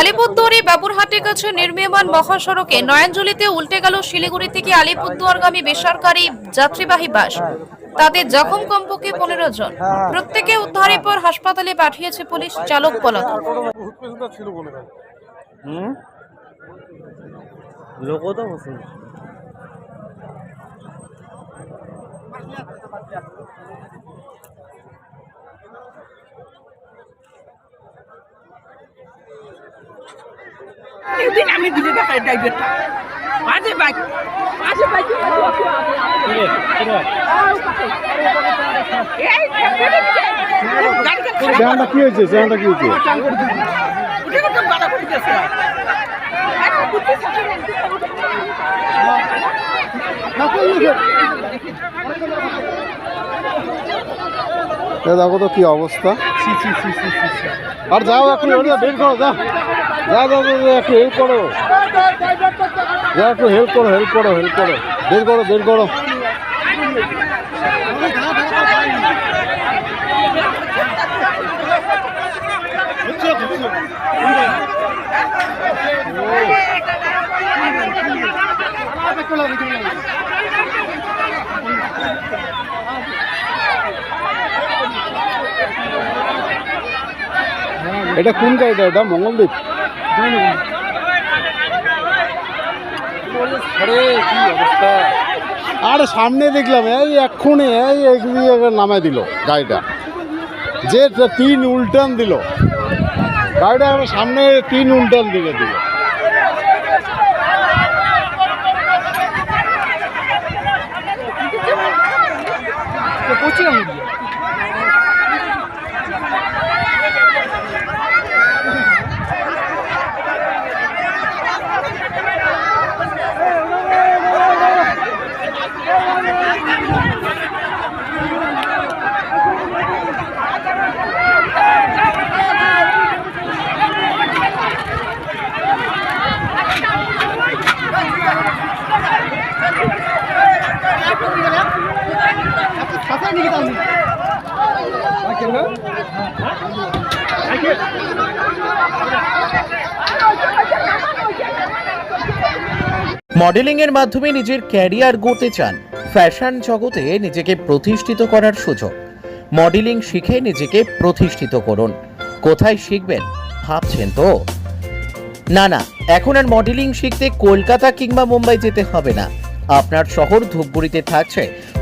আলিপুরদুয়ারে বাবুরহাটের কাছে নির্মীয়মান মহাসড়কে নয়নজলিতে উল্টে গেল শিলিগুড়ি থেকে আলিপুরদুয়ারগামী বেসরকারি যাত্রীবাহী বাস। তাদের জখম কমপক্ষে পনেরো জন। প্রত্যেকে উদ্ধারের পর হাসপাতালে পাঠিয়েছে পুলিশ চালক পলাতক। লোকও তো বসে একদিন আমি দিলে দেখা ড্রাইভারটা মাঝে বাইক মাঝে বাইক চেহারাটা কি হয়েছে চেহারাটা কি হয়েছে উঠে গেছে বাধা করে দিয়েছে এ দেখো তো কি অবস্থা আর যাও ওটা বের করো যাও যাও, যাও, একটু হেল্প করো যা একটু হেল্প করো হেল্প করো হেল্প করো বের করো বের করো এটা কোন গাড়িটা? এটা মঙ্গলদ্বীপ। আর সামনে দেখলাম এই এক্ষুনি এই এগিয়ে নামায় দিল গাড়িটা। যে তিন উল্টান দিল। গাড়িটা আমার সামনে তিন উল্টান দিকে দিল। মডেলিং এর মাধ্যমে নিজের ক্যারিয়ার গড়তে চান। ফ্যাশন জগতে নিজেকে প্রতিষ্ঠিত করার সুযোগ। মডেলিং শিখে নিজেকে প্রতিষ্ঠিত করুন। কোথায় শিখবেন, ভাবছেন তো? না না, এখন আর মডেলিং শিখতে কলকাতা কিংবা মুম্বাই যেতে হবে না। আপনার শহর ধূপগুড়িতে থাকছে।